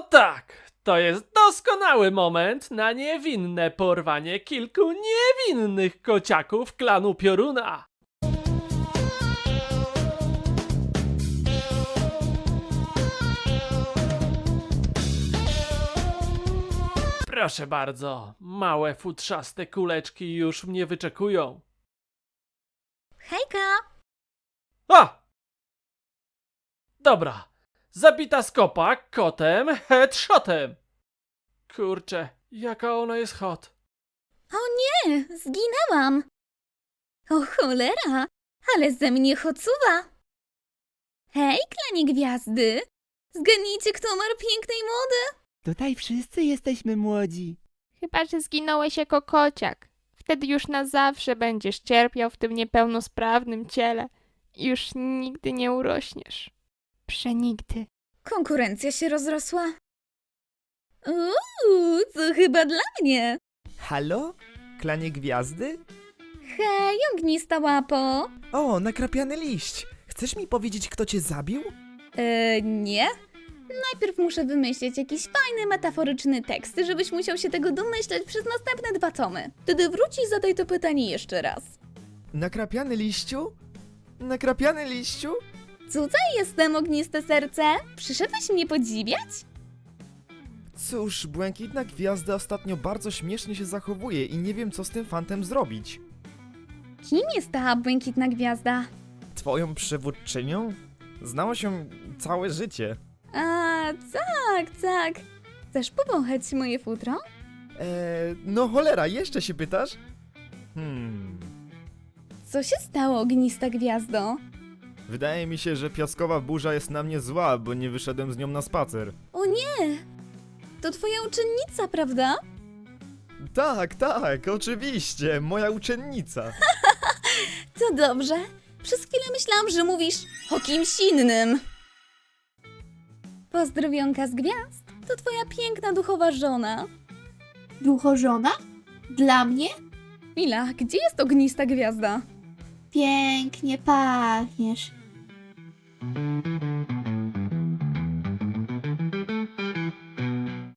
tak, to jest doskonały moment na niewinne porwanie kilku niewinnych kociaków klanu Pioruna. Proszę bardzo, małe futrzaste kuleczki już mnie wyczekują. Hejka! A! Dobra. Zabita skopa kotem headshotem. Kurczę, jaka ona jest hot. O nie, zginęłam! O cholera, ale ze mnie hocuwa! Hej, klanie gwiazdy! Zgadnijcie, kto umarł pięknej młody? Tutaj wszyscy jesteśmy młodzi. Chyba, że zginąłeś jako kociak. Wtedy już na zawsze będziesz cierpiał w tym niepełnosprawnym ciele i już nigdy nie urośniesz. Przenigdy. Konkurencja się rozrosła. Uuu, to chyba dla mnie! Halo? Klanie gwiazdy? Hej, ognista łapo! O, nakrapiany liść. Chcesz mi powiedzieć, kto cię zabił? E, nie? Najpierw muszę wymyślić jakiś fajny, metaforyczny tekst, żebyś musiał się tego domyśleć przez następne dwa tomy. Wtedy wróć i zadaj to pytanie jeszcze raz. Nakrapiany liściu? Nakrapiany liściu? Tutaj jestem, ogniste serce. Przyszedłeś mnie podziwiać? Cóż, błękitna gwiazda ostatnio bardzo śmiesznie się zachowuje i nie wiem, co z tym fantem zrobić. Kim jest ta błękitna gwiazda? Twoją przewódczynią? Znało się całe życie. A, tak, tak. Chcesz powąchać moje futro? Eee, no cholera, jeszcze się pytasz? Hmm. Co się stało, ognista gwiazdo? Wydaje mi się, że piaskowa burza jest na mnie zła, bo nie wyszedłem z nią na spacer. O nie! To twoja uczennica, prawda? Tak, tak, oczywiście, moja uczennica. To dobrze. Przez chwilę myślałam, że mówisz o kimś innym. Pozdrowionka z gwiazd. To twoja piękna duchowa żona. Duchożona? Dla mnie? Mila, gdzie jest ognista gwiazda? Pięknie pachniesz.